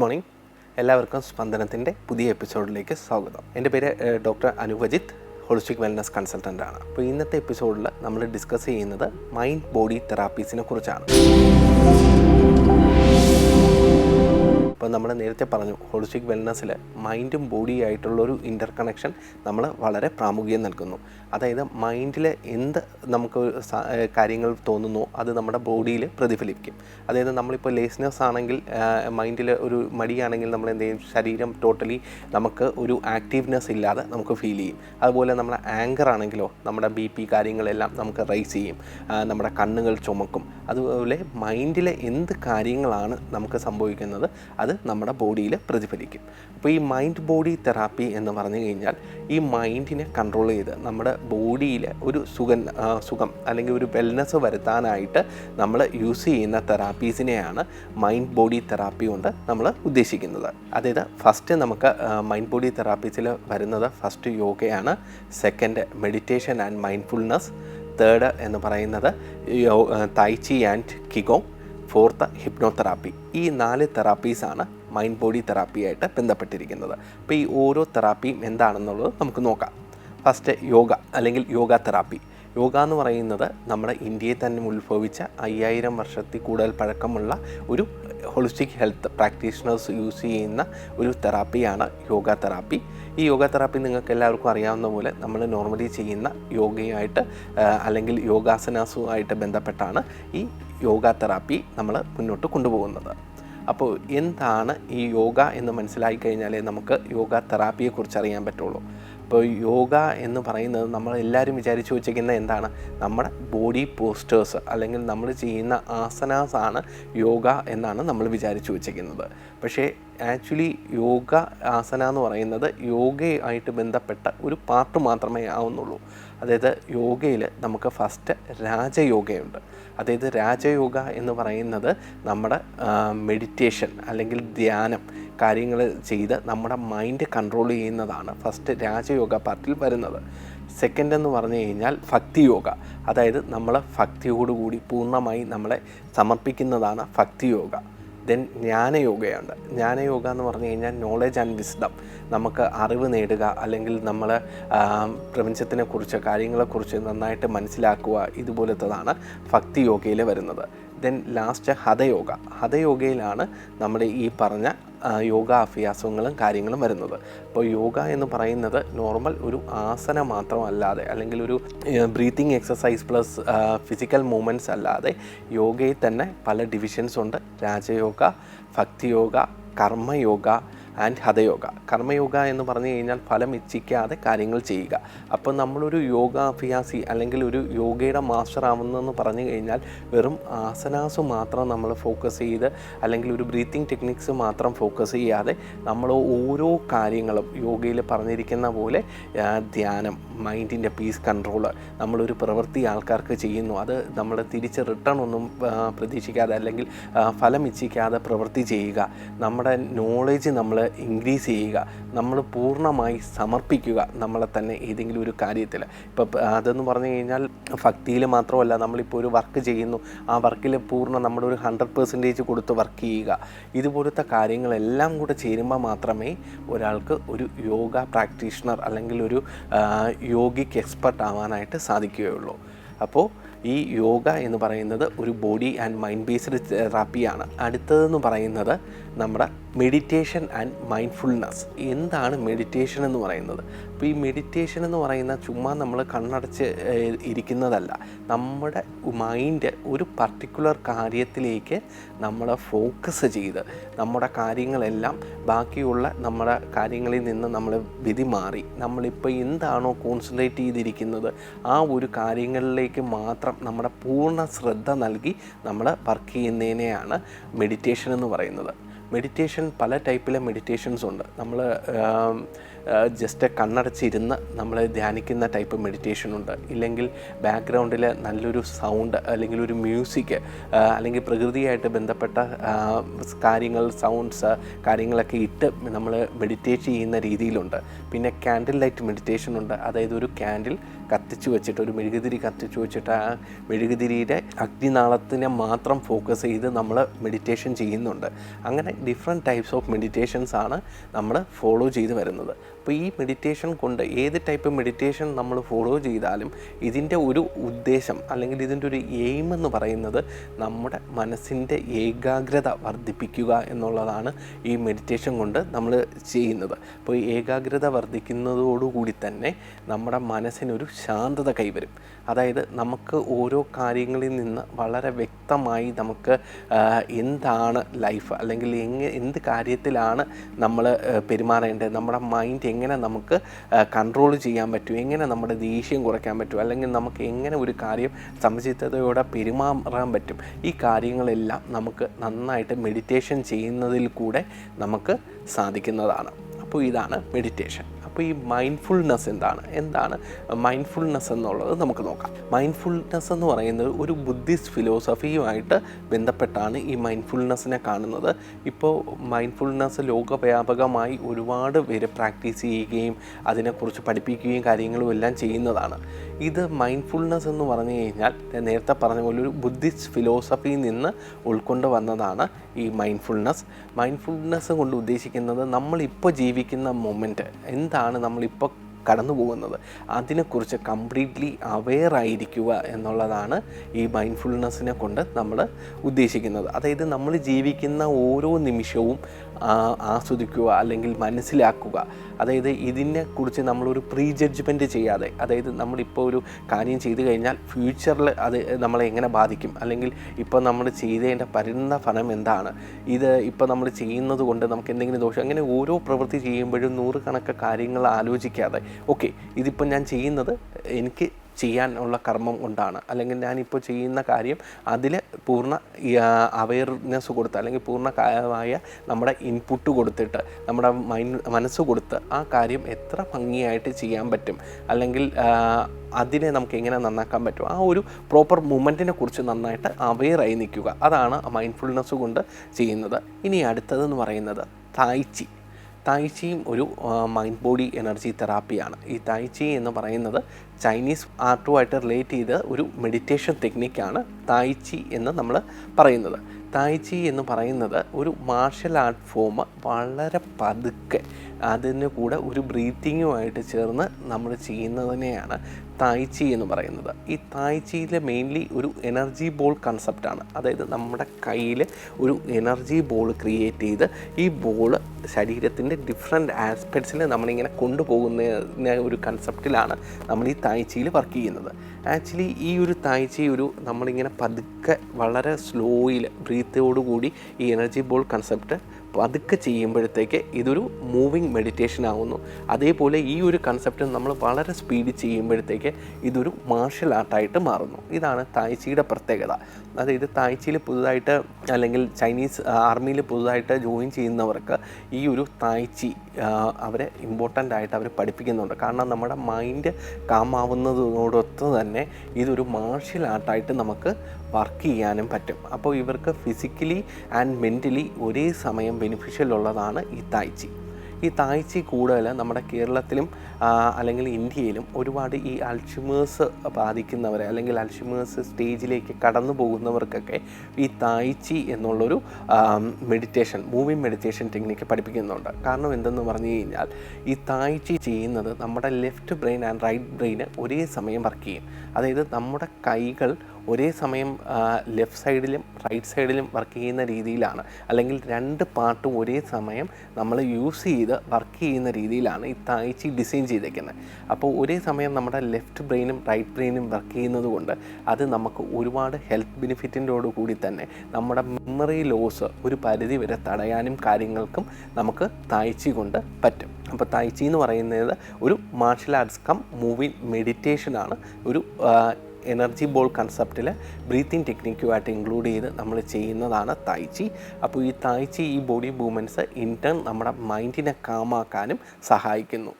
Good morning. എല്ലാവർക്കും സ്പന്ദനത്തിന്റെ പുതിയ എപ്പിസോഡിലേക്ക് സ്വാഗതം. എന്റെ പേര് doctor Anuvajith holistic wellness consultant ആണ്. അപ്പോൾ ഇന്നത്തെ എപ്പിസോഡിൽ നമ്മൾ ഡിസ്കസ് ചെയ്യുന്നത് മൈൻഡ് ബോഡി തെറാപ്പീസിനെ കുറിച്ചാണ്. നമ്മൾ നേരത്തെ പറഞ്ഞു ഹോളിസ്റ്റിക് വെൽനസ്സിൽ മൈൻഡും ബോഡിയും ആയിട്ടുള്ളൊരു ഇന്റർ കണക്ഷൻ നമ്മൾ വളരെ പ്രാമുഖ്യം നൽകുന്നു. അതായത് മൈൻഡിൽ എന്ത് നമുക്ക് കാര്യങ്ങൾ തോന്നുന്നു അത് നമ്മുടെ ബോഡിയിൽ പ്രതിഫലിക്കും അതായത് നമ്മളിപ്പോൾ ലേസ്നെസ് ആണെങ്കിൽ മൈൻഡിൽ ഒരു മടിയാണെങ്കിൽ നമ്മൾ എന്ത് ചെയ്യും? ശരീരം ടോട്ടലി നമുക്ക് ഒരു ആക്റ്റീവ്നെസ് ഇല്ലാതെ നമുക്ക് ഫീൽ ചെയ്യും. അതുപോലെ നമ്മുടെ ആങ്കർ ആണെങ്കിലോ നമ്മുടെ ബി പി കാര്യങ്ങളെല്ലാം നമുക്ക് റൈസ് ചെയ്യും. നമ്മുടെ കണ്ണുകൾ ചുമക്കും. അതുപോലെ മൈൻഡിലെ എന്ത് കാര്യങ്ങളാണ് നമുക്ക് സംഭവിക്കുന്നത്? അത് നമ്മുടെ ബോഡിയിൽ പ്രതിഫലിക്കും. അപ്പോൾ ഈ മൈൻഡ് ബോഡി തെറാപ്പി എന്ന് പറഞ്ഞു കഴിഞ്ഞാൽ ഈ മൈൻഡിനെ കൺട്രോൾ ചെയ്ത് നമ്മുടെ ബോഡിയിൽ ഒരു സുഖം സുഖം അല്ലെങ്കിൽ ഒരു വെൽനെസ് വരുത്താനായിട്ട് നമ്മൾ യൂസ് ചെയ്യുന്ന തെറാപ്പീസിനെയാണ് മൈൻഡ് ബോഡി തെറാപ്പി കൊണ്ട് നമ്മൾ ഉദ്ദേശിക്കുന്നത്. അതായത് ഫസ്റ്റ് നമുക്ക് മൈൻഡ് ബോഡി തെറാപ്പീസിൽ വരുന്നത് first യോഗയാണ് second meditation and mindfulness third എന്ന് പറയുന്നത് തൈച്ചി ആൻഡ് കിഗോ ഫോർത്ത് ഹിപ്നോതെറാപ്പി. ഈ നാല് തെറാപ്പീസാണ് മൈൻഡ് ബോഡി തെറാപ്പിയായിട്ട് ബന്ധപ്പെട്ടിരിക്കുന്നത്. അപ്പോൾ ഈ ഓരോ തെറാപ്പിയും എന്താണെന്നുള്ളത് നമുക്ക് നോക്കാം. ഫസ്റ്റ് യോഗ അല്ലെങ്കിൽ യോഗ തെറാപ്പി. യോഗ എന്ന് പറയുന്നത് നമ്മുടെ ഇന്ത്യയിൽ തന്നെ ഉത്ഭവിച്ച അയ്യായിരം വർഷത്തിൽ കൂടുതൽ പഴക്കമുള്ള ഒരു ഹോളിസ്റ്റിക് ഹെൽത്ത് പ്രാക്ടീഷണേഴ്സ് യൂസ് ചെയ്യുന്ന ഒരു തെറാപ്പിയാണ് യോഗ തെറാപ്പി ഈ യോഗ തെറാപ്പി നിങ്ങൾക്ക് എല്ലാവർക്കും അറിയാവുന്ന പോലെ നമ്മൾ നോർമലി ചെയ്യുന്ന യോഗയുമായിട്ട് അല്ലെങ്കിൽ യോഗാസനാസുമായിട്ട് ബന്ധപ്പെട്ടാണ് ഈ യോഗ തെറാപ്പി നമ്മൾ മുന്നോട്ട് കൊണ്ടുപോകുന്നത്. അപ്പോൾ എന്താണ് ഈ യോഗ എന്ന് മനസ്സിലായി കഴിഞ്ഞാലേ നമുക്ക് യോഗ തെറാപ്പിയെക്കുറിച്ച് അറിയാൻ പറ്റുള്ളൂ. അപ്പോൾ യോഗ എന്ന് പറയുന്നത് നമ്മൾ എല്ലാവരും വിചാരിച്ചു വെച്ചിരിക്കുന്ന എന്താണ്? നമ്മുടെ ബോഡി പോസ്റ്റേഴ്സ് അല്ലെങ്കിൽ നമ്മൾ ചെയ്യുന്ന ആസനാസാണ് യോഗ എന്നാണ് നമ്മൾ വിചാരിച്ചു വെച്ചിരിക്കുന്നത് പക്ഷേ ആക്ച്വലി യോഗ ആസന എന്ന് പറയുന്നത് യോഗയായിട്ട് ബന്ധപ്പെട്ട ഒരു പാർട്ട് മാത്രമേ ആവുന്നുള്ളൂ. അതായത് യോഗയിൽ നമുക്ക് ഫസ്റ്റ് രാജയോഗയുണ്ട്. അതായത് രാജയോഗ എന്ന് പറയുന്നത് നമ്മുടെ മെഡിറ്റേഷൻ അല്ലെങ്കിൽ ധ്യാനം കാര്യങ്ങൾ ചെയ്ത് നമ്മുടെ മൈൻഡ് കൺട്രോൾ ചെയ്യുന്നതാണ് ഫസ്റ്റ് രാജയോഗ പാർട്ടിൽ വരുന്നത്. സെക്കൻഡ് എന്ന് പറഞ്ഞു കഴിഞ്ഞാൽ ഭക്തിയോഗ അതായത് നമ്മൾ ഭക്തിയോടുകൂടി പൂർണമായി നമ്മളെ സമർപ്പിക്കുന്നതാണ് ഭക്തി യോഗ. ദെൻ ജ്ഞാനയോഗയുണ്ട് ജ്ഞാനയോഗ എന്ന് പറഞ്ഞു കഴിഞ്ഞാൽ നോളജ് ആൻഡ് വിസ്ഡം നമുക്ക് അറിവ് നേടുക അല്ലെങ്കിൽ നമ്മൾ പ്രപഞ്ചത്തിനെ കുറിച്ച് കാര്യങ്ങളെക്കുറിച്ച് നന്നായിട്ട് മനസ്സിലാക്കുക ഇതുപോലത്തതാണ് ഭക്തി യോഗയിൽ വരുന്നത്. Then last ഹതയോഗ. ഹതയോഗയിലാണ് നമ്മുടെ ഈ പറഞ്ഞ യോഗ അഭ്യാസങ്ങളും കാര്യങ്ങളും വരുന്നത്. അപ്പോൾ യോഗ എന്ന് പറയുന്നത് നോർമൽ ഒരു ആസന മാത്രമല്ലാതെ അല്ലെങ്കിൽ ഒരു breathing exercise plus physical movements അല്ലാതെ യോഗയിൽ തന്നെ പല ഡിവിഷൻസ് ഉണ്ട്. രാജയോഗ ഭക്തിയോഗ കർമ്മയോഗ ആൻഡ് ഹതയോഗ കർമ്മയോഗ എന്ന് പറഞ്ഞു കഴിഞ്ഞാൽ ഫലം ഇച്ഛിക്കാതെ കാര്യങ്ങൾ ചെയ്യുക. അപ്പോൾ നമ്മളൊരു യോഗ അഭ്യാസി അല്ലെങ്കിൽ ഒരു യോഗയുടെ മാസ്റ്റർ ആവുന്നതെന്ന് പറഞ്ഞു കഴിഞ്ഞാൽ വെറും ആസനാസ് മാത്രം നമ്മൾ ഫോക്കസ് ചെയ്ത് അല്ലെങ്കിൽ ഒരു ബ്രീത്തിങ് ടെക്നിക്സ് മാത്രം ഫോക്കസ് ചെയ്യാതെ നമ്മൾ ഓരോ കാര്യങ്ങളും യോഗയിൽ പറഞ്ഞിരിക്കുന്ന പോലെ ധ്യാനം. മൈൻഡിന്റെ പീസ് കൺട്രോൾ നമ്മളൊരു പ്രവൃത്തി ആൾക്കാർക്ക് ചെയ്യുന്നു. അത് നമ്മൾ തിരിച്ച് റിട്ടേൺ ഒന്നും പ്രതീക്ഷിക്കാതെ അല്ലെങ്കിൽ ഫലം ഇച്ഛിക്കാതെ പ്രവൃത്തി ചെയ്യുക. നമ്മുടെ നോളേജ് നമ്മൾ ഇൻക്രീസ് ചെയ്യുക. നമ്മൾ പൂർണമായി സമർപ്പിക്കുക നമ്മളെ തന്നെ ഏതെങ്കിലും ഒരു കാര്യത്തിൽ ഇപ്പോൾ അതെന്ന് പറഞ്ഞു കഴിഞ്ഞാൽ ഭക്തിയിൽ മാത്രമല്ല നമ്മളിപ്പോൾ ഒരു വർക്ക് ചെയ്യുന്നു. ആ വർക്കിൽ പൂർണ നമ്മുടെ ഒരു ഹൺഡ്രഡ് പെർസെന്റേജ് കൊടുത്ത് വർക്ക് ചെയ്യുക. ഇതുപോലത്തെ കാര്യങ്ങളെല്ലാം കൂടെ ചേരുമ്പോൾ മാത്രമേ ഒരാൾക്ക് ഒരു യോഗ പ്രാക്ടീഷണർ അല്ലെങ്കിൽ ഒരു യോഗിക്ക് എക്സ്പെർട്ട് ആവാനായിട്ട് സാധിക്കുകയുള്ളൂ. അപ്പോൾ ഈ യോഗ എന്ന് പറയുന്നത് ഒരു ബോഡി ആൻഡ് മൈൻഡ് ബേസ്ഡ് തെറാപ്പിയാണ്. അടുത്തതെന്ന് പറയുന്നത് നമ്മുടെ മെഡിറ്റേഷൻ ആൻഡ് മൈൻഡ്ഫുൾനെസ് എന്താണ് മെഡിറ്റേഷൻ എന്ന് പറയുന്നത്? അപ്പോൾ ഈ മെഡിറ്റേഷൻ എന്ന് പറയുന്ന ചുമ്മാ നമ്മൾ കണ്ണടച്ച് ഇരിക്കുന്നതല്ല. നമ്മുടെ മൈൻഡ് ഒരു പർട്ടിക്കുലർ കാര്യത്തിലേക്ക് നമ്മൾ ഫോക്കസ് ചെയ്ത് നമ്മുടെ കാര്യങ്ങളെല്ലാം ബാക്കിയുള്ള നമ്മുടെ കാര്യങ്ങളിൽ നിന്ന് നമ്മൾ വിധി മാറി നമ്മളിപ്പോൾ എന്താണോ കോൺസെൻട്രേറ്റ് ചെയ്തിരിക്കുന്നത് ആ ഒരു കാര്യങ്ങളിലേക്ക് മാത്രം നമ്മുടെ പൂർണ ശ്രദ്ധ നൽകി നമ്മൾ വർക്ക് ചെയ്യുന്നതിനെയാണ് മെഡിറ്റേഷൻ എന്ന് പറയുന്നത്. മെഡിറ്റേഷൻ പല ടൈപ്പിലെ മെഡിറ്റേഷൻസ് ഉണ്ട്. നമ്മൾ ജസ്റ്റ് കണ്ണടച്ചിരുന്ന് നമ്മൾ ധ്യാനിക്കുന്ന ടൈപ്പ് മെഡിറ്റേഷൻ ഉണ്ട്. ഇല്ലെങ്കിൽ ബാക്ക്ഗ്രൗണ്ടിൽ നല്ലൊരു സൗണ്ട് അല്ലെങ്കിൽ ഒരു മ്യൂസിക് അല്ലെങ്കിൽ പ്രകൃതിയായിട്ട് ബന്ധപ്പെട്ട കാര്യങ്ങൾ സൗണ്ട്സ് കാര്യങ്ങളൊക്കെ ഇട്ട് നമ്മൾ മെഡിറ്റേറ്റ് ചെയ്യുന്ന രീതിയിലുണ്ട്. പിന്നെ ക്യാൻഡിൽ ലൈറ്റ് മെഡിറ്റേഷൻ ഉണ്ട്. അതായത് ഒരു ക്യാൻഡിൽ കത്തിച്ചു വെച്ചിട്ട് ഒരു മെഴുകുതിരി കത്തിച്ചു വെച്ചിട്ട് ആ മെഴുകുതിരിയുടെ അഗ്നിനാളത്തിനെ മാത്രം ഫോക്കസ് ചെയ്ത് നമ്മൾ മെഡിറ്റേഷൻ ചെയ്യുന്നുണ്ട്. അങ്ങനെ ഡിഫറെന്റ് ടൈപ്സ് ഓഫ് മെഡിറ്റേഷൻസ് ആണ് നമ്മൾ ഫോളോ ചെയ്ത് വരുന്നത്. അപ്പോൾ ഈ മെഡിറ്റേഷൻ കൊണ്ട് ഏത് ടൈപ്പ് മെഡിറ്റേഷൻ നമ്മൾ ഫോളോ ചെയ്താലും ഇതിന്റെ ഒരു ഉദ്ദേശം അല്ലെങ്കിൽ ഇതിന്റെ ഒരു എയിം എന്ന് പറയുന്നത് നമ്മുടെ മനസ്സിന്റെ ഏകാഗ്രത വർദ്ധിപ്പിക്കുക എന്നുള്ളതാണ് ഈ മെഡിറ്റേഷൻ കൊണ്ട് നമ്മൾ ചെയ്യുന്നത്. അപ്പോൾ ഈ ഏകാഗ്രത വർദ്ധിക്കുന്നതോടുകൂടി തന്നെ നമ്മുടെ മനസ്സിനൊരു ശാന്തത കൈവരും. അതായത് നമുക്ക് ഓരോ കാര്യങ്ങളിൽ നിന്ന് വളരെ വ്യക്തമായി നമുക്ക് എന്താണ് ലൈഫ് അല്ലെങ്കിൽ എങ്ങനെ എന്ത് കാര്യത്തിലാണ് നമ്മൾ പെരുമാറേണ്ടത്? നമ്മുടെ മൈൻഡ് എങ്ങനെ നമുക്ക് കൺട്രോൾ ചെയ്യാൻ പറ്റും എങ്ങനെ നമ്മുടെ ദേഷ്യം കുറയ്ക്കാൻ പറ്റും അല്ലെങ്കിൽ നമുക്ക് എങ്ങനെ ഒരു കാര്യം സമചിത്തതയോടെ പെരുമാറാൻ പറ്റും ഈ കാര്യങ്ങളെല്ലാം നമുക്ക് നന്നായിട്ട് മെഡിറ്റേഷൻ ചെയ്യുന്നതിൽ കൂടെ നമുക്ക് സാധിക്കുന്നതാണ്. അപ്പോൾ ഇതാണ് മെഡിറ്റേഷൻ അപ്പോൾ ഈ മൈൻഡ്ഫുൾനെസ് എന്താണ്? എന്താണ് മൈൻഡ്ഫുൾനെസ് എന്നുള്ളത് നമുക്ക് നോക്കാം. മൈൻഡ്ഫുൾനെസ് എന്ന് പറയുന്നത് ഒരു ബുദ്ധിസ്റ്റ് ഫിലോസഫിയുമായിട്ട് ബന്ധപ്പെട്ടാണ് ഈ മൈൻഡ്ഫുൾനെസ്സിനെ കാണുന്നത്. ഇപ്പോൾ മൈൻഡ്ഫുൾനെസ് ലോകവ്യാപകമായി ഒരുപാട് പേര് പ്രാക്ടീസ് ചെയ്യുകയും അതിനെക്കുറിച്ച് പഠിപ്പിക്കുകയും കാര്യങ്ങളും എല്ലാം ചെയ്യുന്നതാണ്. ഇത് മൈൻഡ്ഫുൾനെസ് എന്ന് പറഞ്ഞു കഴിഞ്ഞാൽ ഞാൻ നേരത്തെ പറഞ്ഞ പോലെ ഒരു ബുദ്ധിസ്റ്റ് ഫിലോസഫിയിൽ നിന്ന് ഉൾക്കൊണ്ട് വന്നതാണ് ഈ മൈൻഡ്ഫുൾനെസ് മൈൻഡ്ഫുൾനെസ് കൊണ്ട് ഉദ്ദേശിക്കുന്നത് നമ്മളിപ്പോൾ ജീവിക്കുന്ന മൊമെന്റ് എന്താണ് നമ്മളിപ്പോൾ കടന്നു പോകുന്നത് അതിനെക്കുറിച്ച് കംപ്ലീറ്റ്ലി അവെയർ ആയിരിക്കുക എന്നുള്ളതാണ് ഈ മൈൻഡ്ഫുൾനെസ്സിനെ കൊണ്ട് നമ്മൾ ഉദ്ദേശിക്കുന്നത്. അതായത് നമ്മൾ ജീവിക്കുന്ന ഓരോ നിമിഷവും ആസ്വദിക്കുക അല്ലെങ്കിൽ മനസ്സിലാക്കുക. അതായത് ഇതിനെക്കുറിച്ച് നമ്മളൊരു പ്രീ ജഡ്ജ്മെന്റ് ചെയ്യാതെ അതായത് നമ്മളിപ്പോൾ ഒരു കാര്യം ചെയ്തു കഴിഞ്ഞാൽ ഫ്യൂച്ചറിൽ അത് നമ്മളെ എങ്ങനെ ബാധിക്കും? അല്ലെങ്കിൽ ഇപ്പോൾ നമ്മൾ ചെയ്തതിന്റെ പരിണത ഫലം എന്താണ്? ഇത് ഇപ്പോൾ നമ്മൾ ചെയ്യുന്നത് കൊണ്ട് നമുക്ക് എന്തെങ്കിലും ദോഷം? അങ്ങനെ ഓരോ പ്രവൃത്തി ചെയ്യുമ്പോഴും നൂറുകണക്ക് കാര്യങ്ങൾ ആലോചിക്കാതെ ഓക്കെ ഇതിപ്പോൾ ഞാൻ ചെയ്യുന്നത് എനിക്ക് ചെയ്യാനുള്ള കർമ്മം കൊണ്ടാണ്. അല്ലെങ്കിൽ ഞാനിപ്പോൾ ചെയ്യുന്ന കാര്യം അതിൽ പൂർണ അവയർനെസ് കൊടുത്ത് അല്ലെങ്കിൽ പൂർണമായ നമ്മുടെ ഇൻപുട്ട് കൊടുത്തിട്ട് നമ്മുടെ മൈൻഡ് മനസ്സ് കൊടുത്ത് ആ കാര്യം എത്ര ഭംഗിയായിട്ട് ചെയ്യാൻ പറ്റും. അല്ലെങ്കിൽ അതിനെ നമുക്ക് എങ്ങനെ നന്നാക്കാൻ പറ്റും. ആ ഒരു പ്രോപ്പർ മൂമെന്റിനെ കുറിച്ച് നന്നായിട്ട് അവെയറായി നിൽക്കുക. അതാണ് മൈൻഡ്ഫുൾനെസ് കൊണ്ട് ചെയ്യുന്നത്. ഇനി അടുത്തതെന്ന് പറയുന്നത് തായ്ച്ചി തായ്ച്ചിയും ഒരു മൈൻഡ് ബോഡി എനർജി തെറാപ്പിയാണ് ഈ തായ്ചി എന്ന് പറയുന്നത് ചൈനീസ് ആർട്ടുമായിട്ട് റിലേറ്റ് ചെയ്ത ഒരു മെഡിറ്റേഷൻ ടെക്നിക്കാണ് തായ്ചി എന്ന് നമ്മൾ പറയുന്നത്. തായ്ചി എന്ന് പറയുന്നത് ഒരു മാർഷൽ ആർട്ട് ഫോം വളരെ പതുക്കെ അതിന് കൂടെ ഒരു ബ്രീത്തിങ്ങുമായിട്ട് ചേർന്ന് നമ്മൾ ചെയ്യുന്നതിനെയാണ് തായ്ച്ചി എന്ന് പറയുന്നത്. ഈ തായ്ച്ചിയിൽ മെയിൻലി ഒരു എനർജി ബോൾ കൺസെപ്റ്റാണ് അതായത് നമ്മുടെ കയ്യിൽ ഒരു എനർജി ബോൾ ക്രിയേറ്റ് ചെയ്ത് ഈ ബോൾ ശരീരത്തിന്റെ ഡിഫറെന്റ് ആസ്പെക്ട്സിൽ നമ്മളിങ്ങനെ കൊണ്ടുപോകുന്ന ഒരു കൺസെപ്റ്റിലാണ് നമ്മൾ ഈ തായ്ച്ചിയിൽ വർക്ക് ചെയ്യുന്നത്. ആക്ച്വലി ഈ ഒരു തായ്ച്ചി ഒരു നമ്മളിങ്ങനെ പതുക്കെ വളരെ സ്ലോയിൽ ബ്രീത്തോടുകൂടി ഈ എനർജി ബോൾ കൺസെപ്റ്റ് പതുക്കെ ചെയ്യുമ്പോഴത്തേക്ക് ഇതൊരു മൂവിങ് മെഡിറ്റേഷൻ ആവുന്നു. അതേപോലെ ഈ ഒരു കൺസെപ്റ്റ് നമ്മൾ വളരെ സ്പീഡിൽ ചെയ്യുമ്പോഴത്തേക്ക് ഇതൊരു മാർഷൽ ആർട്ടായിട്ട് മാറുന്നു. ഇതാണ് തായ്ച്ചിയുടെ പ്രത്യേകത. അതായത് തായ്ച്ചിയിൽ പുതുതായിട്ട് അല്ലെങ്കിൽ ചൈനീസ് ആർമിയിൽ പുതുതായിട്ട് ജോയിൻ ചെയ്യുന്നവർക്ക് ഈ ഒരു തായ്ച്ചി അവരെ ഇമ്പോർട്ടന്റ് ആയിട്ട് അവർ പഠിപ്പിക്കുന്നുണ്ട്. കാരണം നമ്മുടെ മൈൻഡ് കാമാവുന്നതിനോടൊത്ത് തന്നെ ഇതൊരു മാർഷ്യൽ ആർട്ടായിട്ട് നമുക്ക് വർക്ക് ചെയ്യാനും പറ്റും. അപ്പോൾ ഇവർക്ക് ഫിസിക്കലി ആൻഡ് മെന്റലി ഒരേ സമയം ബെനിഫിഷ്യൽ ഉള്ളതാണ് ഈ തായ്ച്ചി ഈ തായ്ച്ചി കൂടുതൽ നമ്മുടെ കേരളത്തിലും അല്ലെങ്കിൽ ഇന്ത്യയിലും ഒരുപാട് ഈ അൽഷിമേഴ്സ് ബാധിക്കുന്നവരെ അല്ലെങ്കിൽ അൽഷിമേഴ്സ് സ്റ്റേജിലേക്ക് കടന്നു പോകുന്നവർക്കൊക്കെ ഈ തായ്ച്ചി എന്നുള്ളൊരു മെഡിറ്റേഷൻ മൂവിങ് മെഡിറ്റേഷൻ ടെക്നിക്ക് പഠിപ്പിക്കുന്നുണ്ട്. കാരണം എന്തെന്ന് പറഞ്ഞു കഴിഞ്ഞാൽ ഈ തായ്ച്ചി ചെയ്യുന്നത് നമ്മുടെ ലെഫ്റ്റ് ബ്രെയിൻ ആൻഡ് റൈറ്റ് ബ്രെയിന് ഒരേ സമയം വർക്ക് ചെയ്യും. അതായത് നമ്മുടെ കൈകൾ ഒരേ സമയം ലെഫ്റ്റ് സൈഡിലും റൈറ്റ് സൈഡിലും വർക്ക് ചെയ്യുന്ന രീതിയിലാണ്. അല്ലെങ്കിൽ രണ്ട് പാർട്ടും ഒരേ സമയം നമ്മൾ യൂസ് ചെയ്ത് വർക്ക് ചെയ്യുന്ന രീതിയിലാണ് ഈ തായ്ച്ചി ഡിസൈൻ ചെയ്തേക്കുന്നത്. അപ്പോൾ ഒരേ സമയം നമ്മുടെ ലെഫ്റ്റ് ബ്രെയിനും റൈറ്റ് ബ്രെയിനും വർക്ക് ചെയ്യുന്നത് കൊണ്ട് അത് നമുക്ക് ഒരുപാട് ഹെൽത്ത് ബെനിഫിറ്റിന്റോട് കൂടി തന്നെ നമ്മുടെ മെമ്മറി ലോസ് ഒരു പരിധി വരെ തടയാനും കാര്യങ്ങൾക്കും നമുക്ക് തായ്ച്ചി കൊണ്ട് പറ്റും. അപ്പോൾ തായ്ച്ചി എന്ന് പറയുന്നത് ഒരു മാർഷൽ ആർട്സ് കം മൂവിങ് മെഡിറ്റേഷനാണ്. ഒരു എനർജി ബോൾ കൺസെപ്റ്റിൽ ബ്രീത്തിങ് ടെക്നിക്കുമായിട്ട് ഇൻക്ലൂഡ് ചെയ്ത് നമ്മൾ ചെയ്യുന്നതാണ് തായ്ച്ചി അപ്പോൾ ഈ തായ്ച്ചി ഈ ബോഡി മൂവ്മെന്റ്സ് ഇൻ ടേൺ നമ്മുടെ മൈൻഡിനെ കാമാക്കാനും സഹായിക്കുന്നു.